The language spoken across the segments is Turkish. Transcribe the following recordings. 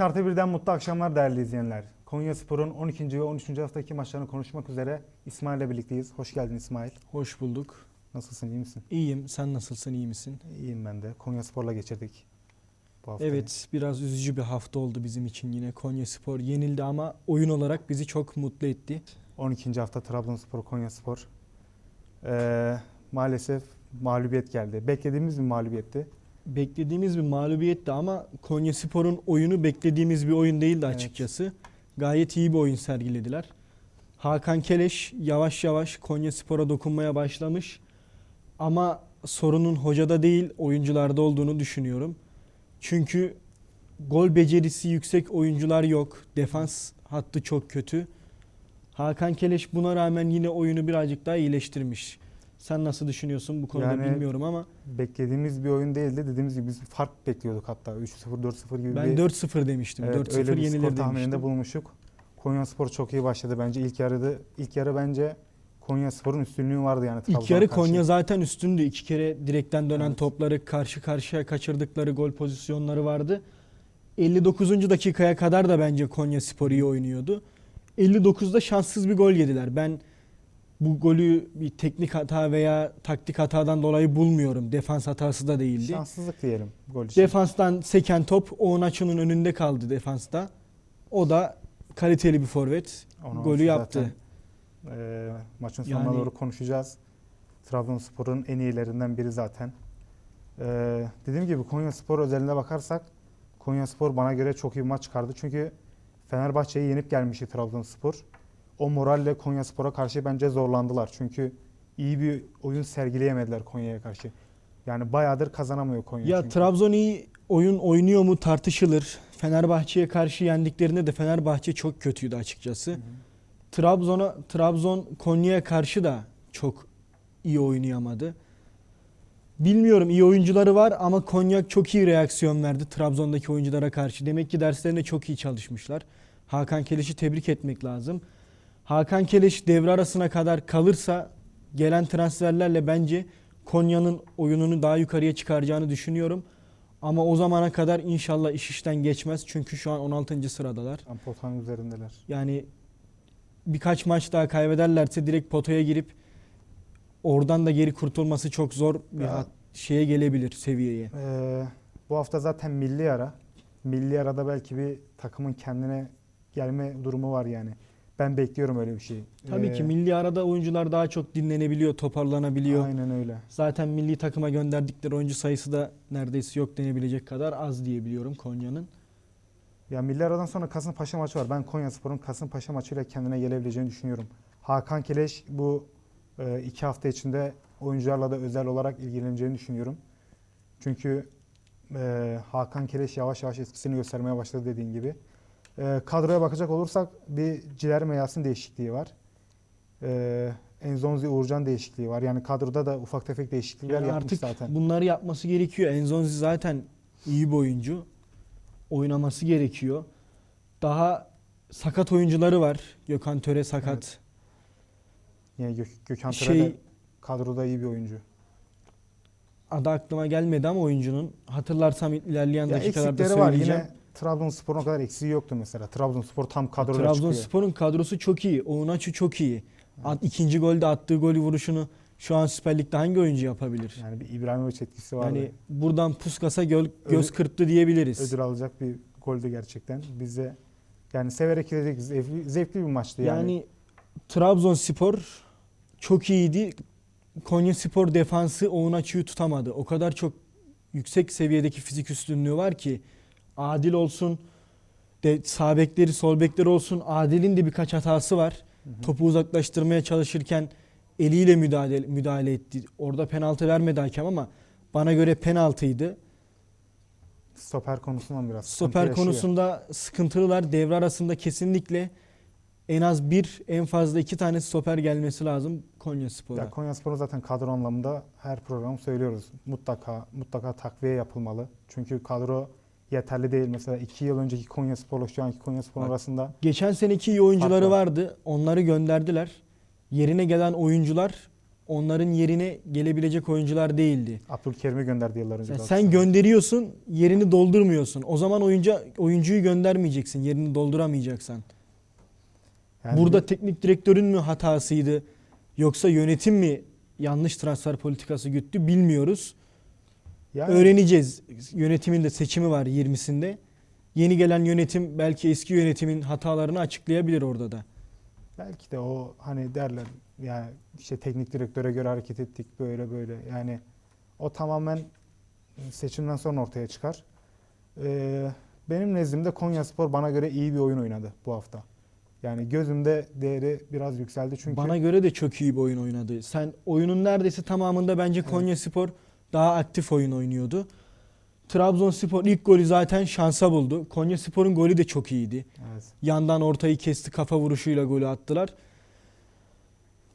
5 artı 1'den mutlu akşamlar değerli izleyenler. Konya Spor'un 12. ve 13. haftaki maçlarını konuşmak üzere İsmail ile birlikteyiz. Hoş geldin İsmail. Hoş bulduk. Nasılsın, iyi misin? İyiyim. Sen nasılsın? iyi misin? İyiyim ben de. Konya Spor'la geçirdik bu haftayı. Evet, biraz üzücü bir hafta oldu bizim için yine. Konya Spor yenildi ama oyun olarak bizi çok mutlu etti. 12. hafta Trabzonspor, Konya Spor. Ee, maalesef mağlubiyet geldi. Beklediğimiz bir mağlubiyetti. Beklediğimiz bir mağlubiyetti ama Konya Spor'un oyunu beklediğimiz bir oyun değildi Evet. açıkçası. Gayet iyi bir oyun sergilediler. Hakan Keleş yavaş yavaş Konya Spor'a dokunmaya başlamış. Ama sorunun hocada değil oyuncularda olduğunu düşünüyorum. Çünkü gol becerisi yüksek oyuncular yok. Defans hattı çok kötü. Hakan Keleş buna rağmen yine oyunu birazcık daha iyileştirmiş. Sen nasıl düşünüyorsun bu konuda Yani bilmiyorum ama Beklediğimiz bir oyun değildi. Dediğimiz gibi biz fark bekliyorduk hatta. 3-0, 4-0 gibi ben bir 4-0 demiştim. Evet, 4-0 öyle bir yenilir skor tahmininde demiştim. bulmuştuk. Konya Spor çok iyi başladı bence. İlk yarıda ilk yarı bence Konya Spor'un üstünlüğü vardı yani İlk Trabzon'a yarı karşı. Konya zaten üstündü. İki kere direkten dönen Evet. topları karşı karşıya kaçırdıkları gol pozisyonları vardı. 59. dakikaya kadar da bence Konya Spor iyi oynuyordu. 59'da şanssız bir gol yediler. Ben bu golü bir teknik hata veya taktik hatadan dolayı bulmuyorum. Defans hatası da değildi. Şanssızlık diyelim gol için. Defanstan seken top Oğunaç'ın önünde kaldı defansta. O da kaliteli bir forvet. Onu golü zaten, yaptı. e, maçın sonuna Yani- doğru konuşacağız. Trabzonspor'un en iyilerinden biri zaten. E, dediğim gibi Konya Spor özelinde bakarsak Konya Spor bana göre çok iyi bir maç çıkardı. Çünkü Fenerbahçe'yi yenip gelmişti Trabzonspor. O moralle Konya Spor'a karşı bence zorlandılar. Çünkü iyi bir oyun sergileyemediler Konya'ya karşı. Yani bayağıdır kazanamıyor Konya. Ya çünkü. Trabzon iyi oyun oynuyor mu tartışılır. Fenerbahçe'ye karşı yendiklerinde de Fenerbahçe çok kötüydü açıkçası. Trabzon'a Trabzon Konya'ya karşı da çok iyi oynayamadı. Bilmiyorum iyi oyuncuları var ama Konya çok iyi reaksiyon verdi Trabzon'daki oyunculara karşı. Demek ki derslerine çok iyi çalışmışlar. Hakan Keleş'i tebrik etmek lazım. Hakan Keleş devre arasına kadar kalırsa gelen transferlerle bence Konya'nın oyununu daha yukarıya çıkaracağını düşünüyorum. Ama o zamana kadar inşallah iş işten geçmez. Çünkü şu an 16. sıradalar. Tam potanın üzerindeler. Yani birkaç maç daha kaybederlerse direkt potaya girip oradan da geri kurtulması çok zor bir Ya. şeye gelebilir seviyeye. Ee, bu hafta zaten milli ara. Milli arada belki bir takımın kendine gelme durumu var yani. Ben bekliyorum öyle bir şey. Tabii Ee, ki milli arada oyuncular daha çok dinlenebiliyor, toparlanabiliyor. Aynen öyle. Zaten milli takıma gönderdikleri oyuncu sayısı da neredeyse yok denebilecek kadar az diye biliyorum Konya'nın. Ya milli aradan sonra Kasımpaşa maçı var. Ben Konyaspor'un Kasımpaşa maçıyla kendine gelebileceğini düşünüyorum. Hakan Keleş bu e, iki hafta içinde oyuncularla da özel olarak ilgileneceğini düşünüyorum. Çünkü e, Hakan Keleş yavaş yavaş etkisini göstermeye başladı dediğin gibi. E, kadroya bakacak olursak bir Ciler Meyas'ın değişikliği var. E, Enzonzi Uğurcan değişikliği var. Yani kadroda da ufak tefek değişiklikler Yani yapmış artık zaten. bunları yapması gerekiyor. Enzonzi zaten iyi bir oyuncu. Oynaması gerekiyor. Daha sakat oyuncuları var. Gökhan Töre sakat. Evet. Yani Gök- Gökhan Töre Şey de kadroda iyi bir oyuncu. adı aklıma gelmedi ama oyuncunun hatırlarsam ilerleyen Ya dakikalarda eksikleri var. söyleyeceğim. Yine Trabzonspor'un o kadar eksiği yoktu mesela. Trabzonspor tam kadroyla çıkıyor. Trabzonspor'un kadrosu çok iyi. Oğunaç'ı çok iyi. At, ikinci golde attığı golü vuruşunu şu an Süper Lig'de hangi oyuncu yapabilir? Yani bir İbrahimovic etkisi var. Yani buradan Puskas'a göl, göz kırptı diyebiliriz. ödül alacak bir goldü gerçekten. Biz de yani severek izledik. Zevkli, zevkli bir maçtı yani. Yani Trabzonspor çok iyiydi. Konya Spor defansı Oğunaç'ı tutamadı. O kadar çok yüksek seviyedeki fizik üstünlüğü var ki Adil olsun, de sağ bekleri, sol bekleri olsun. Adil'in de birkaç hatası var. Hı hı. Topu uzaklaştırmaya çalışırken eliyle müdahale müdahale etti. Orada penaltı vermedi hakem ama bana göre penaltıydı. Stoper konusundan biraz sıkıntı Stoper yaşıyor. konusunda sıkıntılılar. Devre arasında kesinlikle en az bir, en fazla iki tane stoper gelmesi lazım Konya Spor'a. Ya Konyaspor'un zaten kadro anlamında her program söylüyoruz. Mutlaka mutlaka takviye yapılmalı. Çünkü kadro yeterli değil. Mesela iki yıl önceki Konyaspor'la şu anki Konyaspor Bak, arasında Geçen seneki iyi oyuncuları Fark var. vardı. Onları gönderdiler. Yerine gelen oyuncular onların yerine gelebilecek oyuncular değildi. Abdülkerim'i gönderdi yıllar önce. Yani sen gönderiyorsun, yerini doldurmuyorsun. O zaman oyuncu oyuncuyu göndermeyeceksin, yerini dolduramayacaksan. Yani Burada teknik direktörün mü hatasıydı yoksa yönetim mi yanlış transfer politikası güttü bilmiyoruz. Yani Öğreneceğiz. Yönetimin de seçimi var 20'sinde. Yeni gelen yönetim belki eski yönetimin hatalarını açıklayabilir orada da. belki de o hani derler yani işte teknik direktöre göre hareket ettik böyle böyle. Yani o tamamen seçimden sonra ortaya çıkar. Ee, benim nezdimde Konyaspor bana göre iyi bir oyun oynadı bu hafta. Yani gözümde değeri biraz yükseldi çünkü Bana göre de çok iyi bir oyun oynadı. Sen oyunun neredeyse tamamında bence Evet. Konyaspor daha aktif oyun oynuyordu. Trabzonspor ilk golü zaten şansa buldu. Konyaspor'un golü de çok iyiydi. evet, Yandan ortayı kesti, kafa vuruşuyla golü attılar.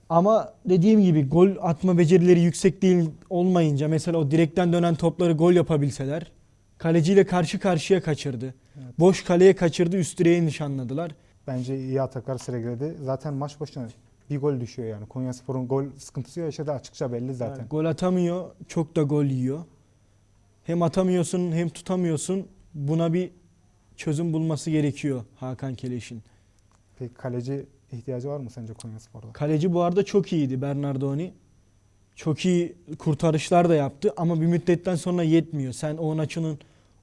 Ama dediğim gibi gol atma becerileri yüksek değil olmayınca mesela o direkten dönen topları gol yapabilseler kaleciyle karşı karşıya kaçırdı. Evet. Boş kaleye kaçırdı, üst direğe nişanladılar. bence iyi ataklar sergiledi. Zaten maç başına bir gol düşüyor yani. Konyaspor'un gol sıkıntısı yaşadı açıkça belli zaten. Yani gol atamıyor, çok da gol yiyor. Hem atamıyorsun hem tutamıyorsun. Buna bir çözüm bulması gerekiyor Hakan Keleş'in. Peki kaleci ihtiyacı var mı sence Konyaspor'da? Kaleci bu arada çok iyiydi Bernardoni. Çok iyi kurtarışlar da yaptı ama bir müddetten sonra yetmiyor. Sen o Nacho'nun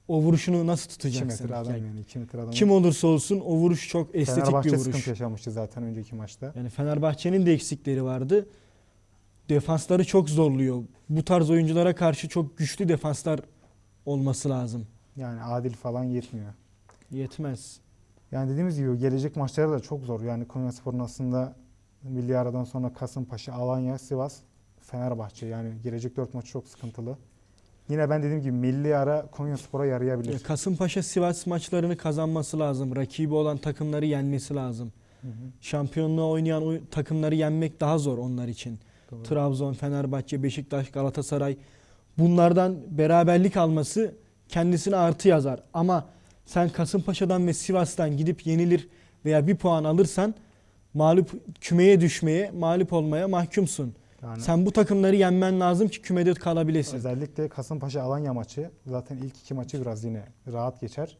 o vuruşunu nasıl 2 tutacaksın? metre adam Yani yani 2 metre adam. kim olursa olsun o vuruş çok estetik Fenerbahçe bir vuruş. sıkıntı yaşamıştı zaten önceki maçta. Yani Fenerbahçe'nin de eksikleri vardı. Defansları çok zorluyor. Bu tarz oyunculara karşı çok güçlü defanslar olması lazım. Yani adil falan yetmiyor. Yetmez. Yani dediğimiz gibi gelecek maçları da çok zor. Yani Konyaspor'un aslında milli aradan sonra Kasımpaşa, Alanya, Sivas, Fenerbahçe. Yani gelecek dört maç çok sıkıntılı. Yine ben dediğim gibi milli ara Konyaspor'a yarayabilir. Ya Kasımpaşa Sivas maçlarını kazanması lazım. Rakibi olan takımları yenmesi lazım. Hı hı, Şampiyonluğa oynayan oy- takımları yenmek daha zor onlar için. doğru. Trabzon, Fenerbahçe, Beşiktaş, Galatasaray bunlardan beraberlik alması kendisine artı yazar. Ama sen Kasımpaşa'dan ve Sivas'tan gidip yenilir veya bir puan alırsan mağlup kümeye düşmeye, mağlup olmaya mahkumsun. Yani Sen bu takımları yenmen lazım ki kümede kalabilesin. özellikle Kasımpaşa Alanya maçı zaten ilk iki maçı biraz yine rahat geçer.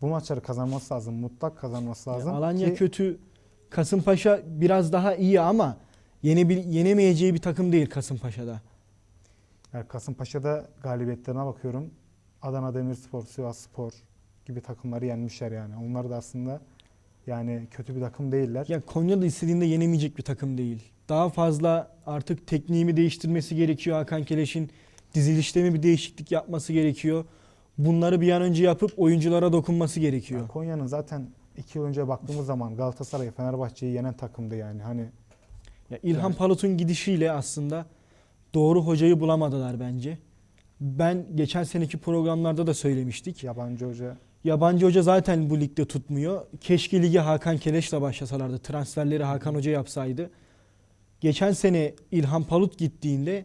Bu maçları kazanması lazım. Mutlak kazanması Ya lazım. Alanya ki- kötü. Kasımpaşa biraz daha iyi ama yenebil, yenemeyeceği bir takım değil Kasımpaşa'da. Yani Kasımpaşa'da galibiyetlerine bakıyorum. Adana Demirspor, Sivas Spor gibi takımları yenmişler yani. Onlar da aslında yani kötü bir takım değiller. Ya Konya da istediğinde yenemeyecek bir takım değil. Daha fazla artık tekniğimi değiştirmesi gerekiyor Hakan Keleş'in. Dizilişte mi bir değişiklik yapması gerekiyor. Bunları bir an önce yapıp oyunculara dokunması gerekiyor. Yani Konya'nın zaten iki yıl önce baktığımız zaman Galatasaray, Fenerbahçe'yi yenen takımdı yani. Hani Ya İlhan Yani- Palut'un gidişiyle aslında doğru hocayı bulamadılar bence. Ben geçen seneki programlarda da söylemiştik. yabancı hoca Yabancı hoca zaten bu ligde tutmuyor. Keşke ligi Hakan Keleş'le başlasalardı. Transferleri Hakan Hoca yapsaydı. Geçen sene İlhan Palut gittiğinde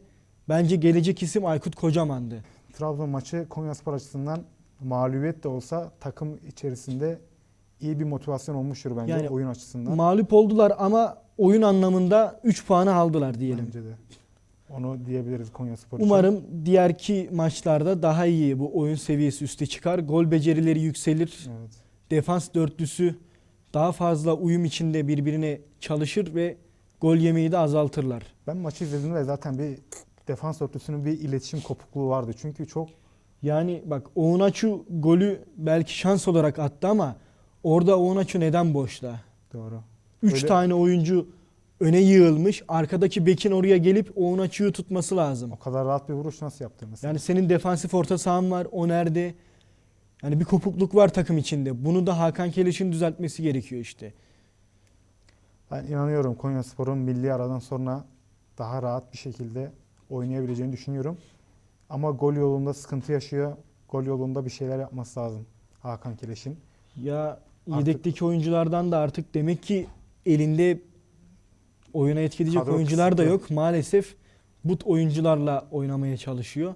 bence gelecek isim Aykut Kocaman'dı. Trabzon maçı Konyaspor açısından mağlubiyet de olsa takım içerisinde iyi bir motivasyon olmuştur bence Yani oyun açısından. Mağlup oldular ama oyun anlamında 3 puanı aldılar diyelim. Bence de. Onu diyebiliriz Konyaspor için. Umarım diğerki maçlarda daha iyi bu oyun seviyesi üste çıkar. Gol becerileri yükselir. Evet. Defans dörtlüsü daha fazla uyum içinde birbirine çalışır ve gol yemeyi de azaltırlar. Ben maçı izlediğimde zaten bir defans örtüsünün bir iletişim kopukluğu vardı. Çünkü çok Yani bak Oğunaçu golü belki şans olarak attı ama orada Oğunaçu neden boşta? doğru. 3 Öyle- tane oyuncu öne yığılmış. Arkadaki bekin oraya gelip Oğunaçu'yu tutması lazım. O kadar rahat bir vuruş nasıl yaptı mesela? Yani senin defansif orta sahan var. O nerede? Yani bir kopukluk var takım içinde. Bunu da Hakan Keleş'in düzeltmesi gerekiyor işte. Ben inanıyorum Konyaspor'un milli aradan sonra daha rahat bir şekilde oynayabileceğini düşünüyorum. Ama gol yolunda sıkıntı yaşıyor. Gol yolunda bir şeyler yapması lazım Hakan Keleş'in. Ya Artık- yedekteki oyunculardan da artık demek ki elinde oyuna etki edecek Kadro oyuncular da kısıtlı. yok. Maalesef bu oyuncularla oynamaya çalışıyor.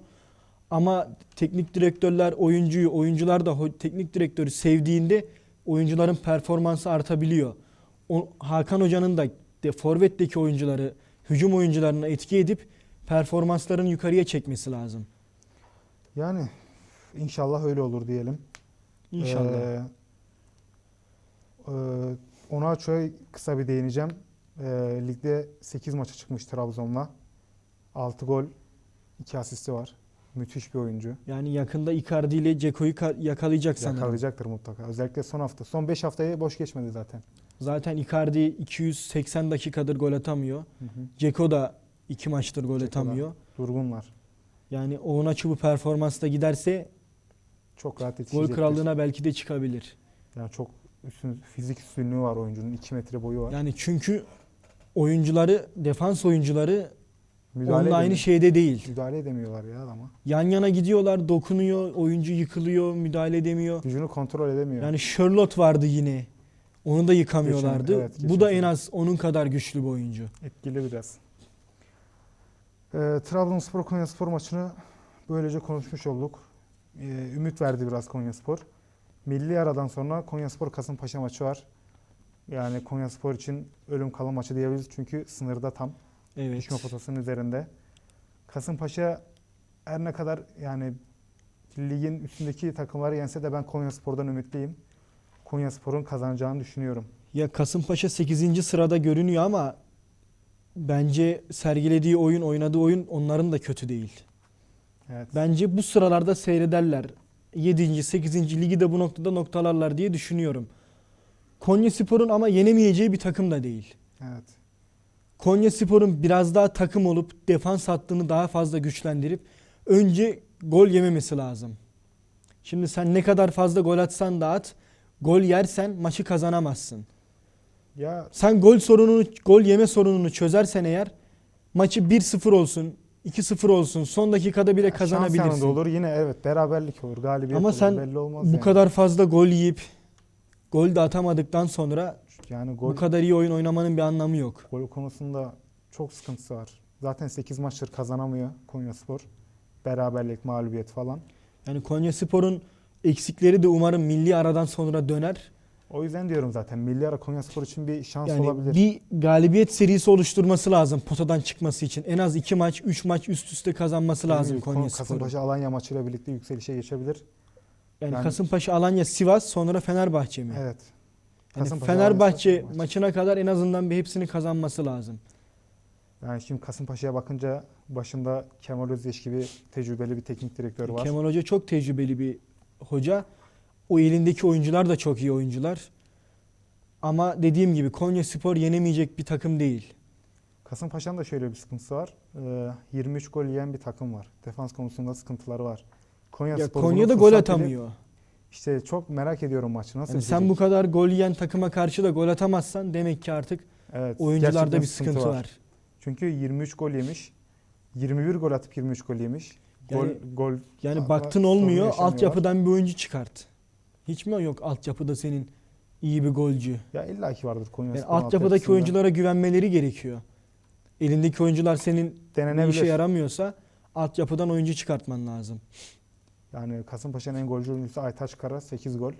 Ama teknik direktörler oyuncuyu, oyuncular da teknik direktörü sevdiğinde oyuncuların performansı artabiliyor. O, Hakan Hoca'nın da de, forvetteki oyuncuları hücum oyuncularına etki edip performanslarını yukarıya çekmesi lazım. Yani inşallah öyle olur diyelim. İnşallah. Ee, e, Onaço'ya kısa bir değineceğim. Ee, ligde 8 maça çıkmış Trabzon'la. 6 gol, 2 asisti var. Müthiş bir oyuncu. yani yakında Icardi ile Ceko'yu ka- yakalayacak sanırım. Yakalayacaktır mutlaka. Özellikle son hafta. Son 5 haftayı boş geçmedi zaten. Zaten Icardi 280 dakikadır gol atamıyor. Hı hı. Ceko da 2 maçtır gol Dzeko da. atamıyor. Durgunlar. Yani Oğunaçu bu performansla giderse Çok rahat gol krallığına belki de çıkabilir. Yani çok üstün, fizik üstünlüğü var oyuncunun. 2 metre boyu var. Yani çünkü oyuncuları, defans oyuncuları Müdahale onunla aynı şeyde değil. Müdahale edemiyorlar ya adama. Yan yana gidiyorlar, dokunuyor, oyuncu yıkılıyor, müdahale edemiyor. Gücünü kontrol edemiyor. Yani Charlotte vardı yine. Onu da yıkamıyorlardı. Geçen- evet, Bu geçen da en az onun kadar güçlü bir oyuncu. Etkili biraz. Ee, Trabzonspor Konyaspor maçını böylece konuşmuş olduk. Ee, ümit verdi biraz Konyaspor. Milli aradan sonra Konyaspor Kasımpaşa maçı var. Yani Konyaspor için ölüm kalım maçı diyebiliriz çünkü sınırda tam Evet. düşme potasının üzerinde. Kasımpaşa her ne kadar yani ligin üstündeki takımları yense de ben Konyaspor'dan ümitliyim. Konyaspor'un kazanacağını düşünüyorum. Ya Kasımpaşa 8. sırada görünüyor ama bence sergilediği oyun, oynadığı oyun onların da kötü değil. Evet. Bence bu sıralarda seyrederler. 7. 8. ligi de bu noktada noktalarlar diye düşünüyorum. Konyaspor'un ama yenemeyeceği bir takım da değil. Evet. Konyaspor'un biraz daha takım olup defans hattını daha fazla güçlendirip önce gol yememesi lazım. Şimdi sen ne kadar fazla gol atsan da at, gol yersen maçı kazanamazsın. Ya Sen gol sorununu, gol yeme sorununu çözersen eğer maçı 1-0 olsun, 2-0 olsun, son dakikada bile Şans kazanabilirsin. yanında olur yine evet beraberlik olur galibiyet Ama olur sen belli olmaz Bu yani. kadar fazla gol yiyip gol de atamadıktan sonra yani gol, bu kadar iyi oyun oynamanın bir anlamı yok. gol konusunda çok sıkıntısı var. Zaten 8 maçtır kazanamıyor Konyaspor. Beraberlik, mağlubiyet falan. Yani Konyaspor'un eksikleri de umarım milli aradan sonra döner. O yüzden diyorum zaten milli ara Konyaspor için bir şans Yani olabilir. bir galibiyet serisi oluşturması lazım potadan çıkması için. En az 2 maç, 3 maç üst üste kazanması lazım gibi Kon- Konyaspor'un. Kasımpaşa Alanya maçıyla birlikte yükselişe geçebilir. Yani, Yani- Kasımpaşa, Alanya, Sivas sonra Fenerbahçe mi? Evet. Yani Kasımpaşa, Fenerbahçe Alanya, maçına kadar en azından bir hepsini kazanması lazım. Yani şimdi Kasımpaşa'ya bakınca başında Kemal Özdeş gibi tecrübeli bir teknik direktör var. Kemal Hoca çok tecrübeli bir hoca. O elindeki oyuncular da çok iyi oyuncular. Ama dediğim gibi Konya Spor yenemeyecek bir takım değil. Kasımpaşa'nın da şöyle bir sıkıntısı var. Ee, 23 gol yiyen bir takım var. Defans konusunda sıkıntıları var. Konya Ya Spor Konya'da gol atamıyor. İşte çok merak ediyorum maçı nasıl Yani sen bu kadar gol yiyen takıma karşı da gol atamazsan demek ki artık evet, oyuncularda bir sıkıntı var. Çünkü 23 gol yemiş. 21 gol atıp 23 gol yemiş. Gol Yani- gol Yani baktın olmuyor, altyapıdan bir oyuncu çıkart. Hiç mi yok altyapıda senin iyi bir golcü? Ya illaki vardır Konya Yani altyapıdaki oyunculara güvenmeleri gerekiyor. Elindeki oyuncular senin bir işe yaramıyorsa altyapıdan oyuncu çıkartman lazım. Yani Kasımpaşa'nın en golcü oyuncusu Aytaç Kara 8 gol.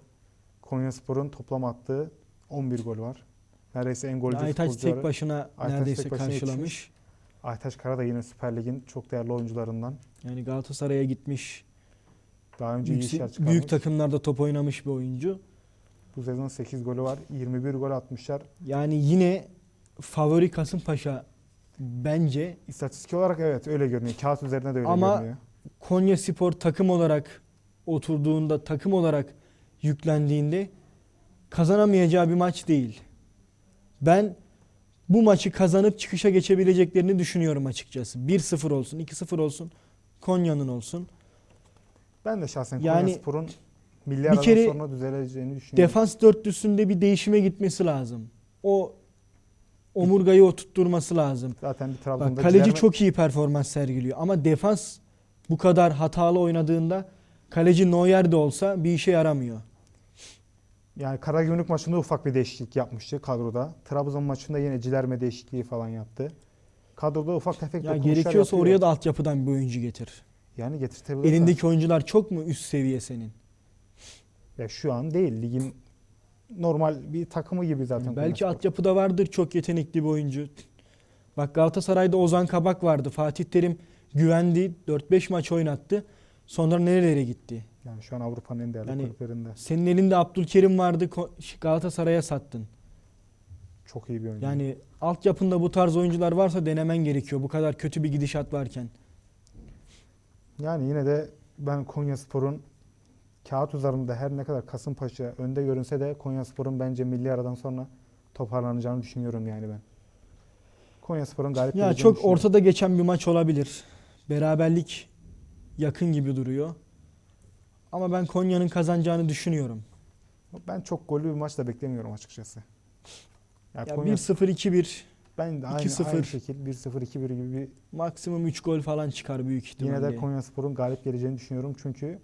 Konya Spor'un toplam attığı 11 gol var. Neredeyse en golcü Aytaç tek başına Aytaç neredeyse tek başına karşılamış. Aytaç Kara da yine Süper Lig'in çok değerli oyuncularından. Yani Galatasaray'a gitmiş. Daha önce iyi Yüksek- işler çıkarmış. büyük takımlarda top oynamış bir oyuncu. Bu sezon 8 golü var. 21 gol atmışlar. Yani yine favori Kasımpaşa bence İstatistik olarak evet öyle görünüyor. Kağıt üzerinde de öyle Ama- görünüyor. Konya Spor takım olarak oturduğunda, takım olarak yüklendiğinde kazanamayacağı bir maç değil. Ben bu maçı kazanıp çıkışa geçebileceklerini düşünüyorum açıkçası. 1-0 olsun, 2-0 olsun, Konya'nın olsun. Ben de şahsen Yani Konya Spor'un milli bir kere sonra düzeleceğini düşünüyorum. Defans dörtlüsünde bir değişime gitmesi lazım. O omurgayı oturtturması lazım. Zaten bir Bak Trabzon'da kaleci Cilerme- çok iyi performans sergiliyor ama defans bu kadar hatalı oynadığında kaleci Neuer de olsa bir işe yaramıyor. Yani Karagümrük maçında ufak bir değişiklik yapmıştı kadroda. Trabzon maçında yine Cilerme değişikliği falan yaptı. Kadroda ufak tefek Ya gerekiyorsa yapıyor. oraya da altyapıdan bir oyuncu getir. yani getirtebilir. de. Elindeki oyuncular çok mu üst seviye senin? Ya şu an değil. Ligin normal bir takımı gibi zaten. Yani belki altyapıda vardır çok yetenekli bir oyuncu. Bak Galatasaray'da Ozan Kabak vardı. Fatih Terim güvendi. 4-5 maç oynattı. Sonra nerelere gitti? Yani şu an Avrupa'nın en değerli Yani- kulüplerinde. Senin elinde Abdülkerim vardı. Galatasaray'a sattın. Çok iyi bir oyuncu. Yani altyapında bu tarz oyuncular varsa denemen gerekiyor. Bu kadar kötü bir gidişat varken. Yani yine de ben Konyaspor'un kağıt üzerinde her ne kadar Kasımpaşa önde görünse de Konyaspor'un bence milli aradan sonra toparlanacağını düşünüyorum yani ben. Konyaspor'un galip Ya çok ortada geçen bir maç olabilir. Beraberlik yakın gibi duruyor. Ama ben Konya'nın kazanacağını düşünüyorum. Ben çok gollü bir maç da beklemiyorum açıkçası. Ya Ya Konya, 1-0 2-1 ben de aynı, 2-0. aynı şekil 1-0 2-1 gibi bir maksimum 3 gol falan çıkar büyük ihtimalle. Yine de Konyaspor'un galip geleceğini düşünüyorum çünkü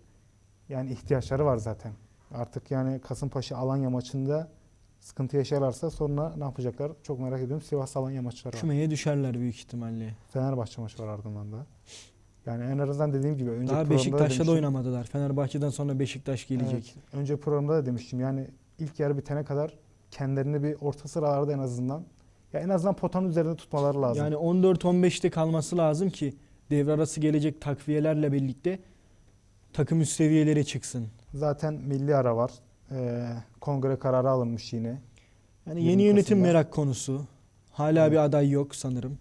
yani ihtiyaçları var zaten. Artık yani Kasımpaşa Alanya maçında sıkıntı yaşarlarsa sonra ne yapacaklar? Çok merak ediyorum. Sivas Alanya maçları var. Kümeye düşerler büyük ihtimalle. Fenerbahçe maçı var ardından da. Yani en azından dediğim gibi önce Daha Beşiktaş'ta da oynamadılar. Fenerbahçe'den sonra Beşiktaş gelecek. Evet, önce programda da demiştim. Yani ilk yarı bitene kadar kendilerini bir orta sıralarda en azından ya en azından potanın üzerinde tutmaları lazım. Yani 14-15'te kalması lazım ki devre arası gelecek takviyelerle birlikte takım üst seviyelere çıksın. Zaten milli ara var. Ee, kongre kararı alınmış yine. Yani 20 yeni yönetim Kasım'da. merak konusu. Hala Evet. bir aday yok sanırım.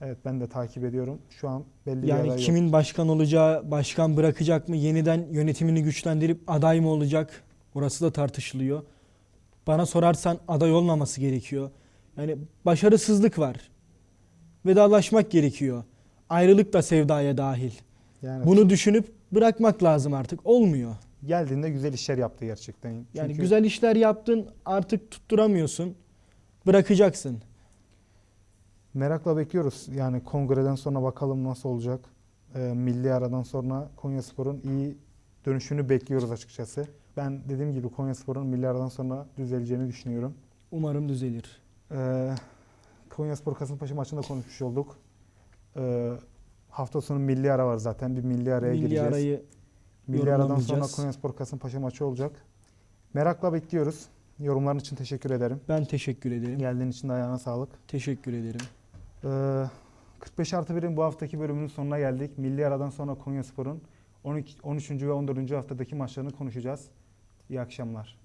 Evet ben de takip ediyorum. Şu an belli bir Yani aday yok. kimin başkan olacağı, başkan bırakacak mı, yeniden yönetimini güçlendirip aday mı olacak? Orası da tartışılıyor. Bana sorarsan aday olmaması gerekiyor. Yani başarısızlık var. Vedalaşmak gerekiyor. Ayrılık da sevdaya dahil. Yani Bunu düşünüp bırakmak lazım artık. Olmuyor. Geldiğinde güzel işler yaptı gerçekten. Yani Çünkü güzel işler yaptın artık tutturamıyorsun. Bırakacaksın. merakla bekliyoruz. Yani kongreden sonra bakalım nasıl olacak. Ee, milli aradan sonra Konyaspor'un iyi dönüşünü bekliyoruz açıkçası. Ben dediğim gibi Konyaspor'un milli aradan sonra düzeleceğini düşünüyorum. Umarım düzelir. Ee, Konyaspor Kasımpaşa maçında konuşmuş olduk. Ee, hafta sonu milli ara var zaten. Bir milli araya Milli gireceğiz. arayı milli aradan sonra. Konyaspor Kasımpaşa maçı olacak. Merakla bekliyoruz. Yorumların için teşekkür ederim. ben teşekkür ederim. Geldiğin için de ayağına sağlık. Teşekkür ederim. Ee, 45 artı 1'in bu haftaki bölümünün sonuna geldik. Milli aradan sonra Konyaspor'un 12, 13. ve 14. haftadaki maçlarını konuşacağız. İyi akşamlar.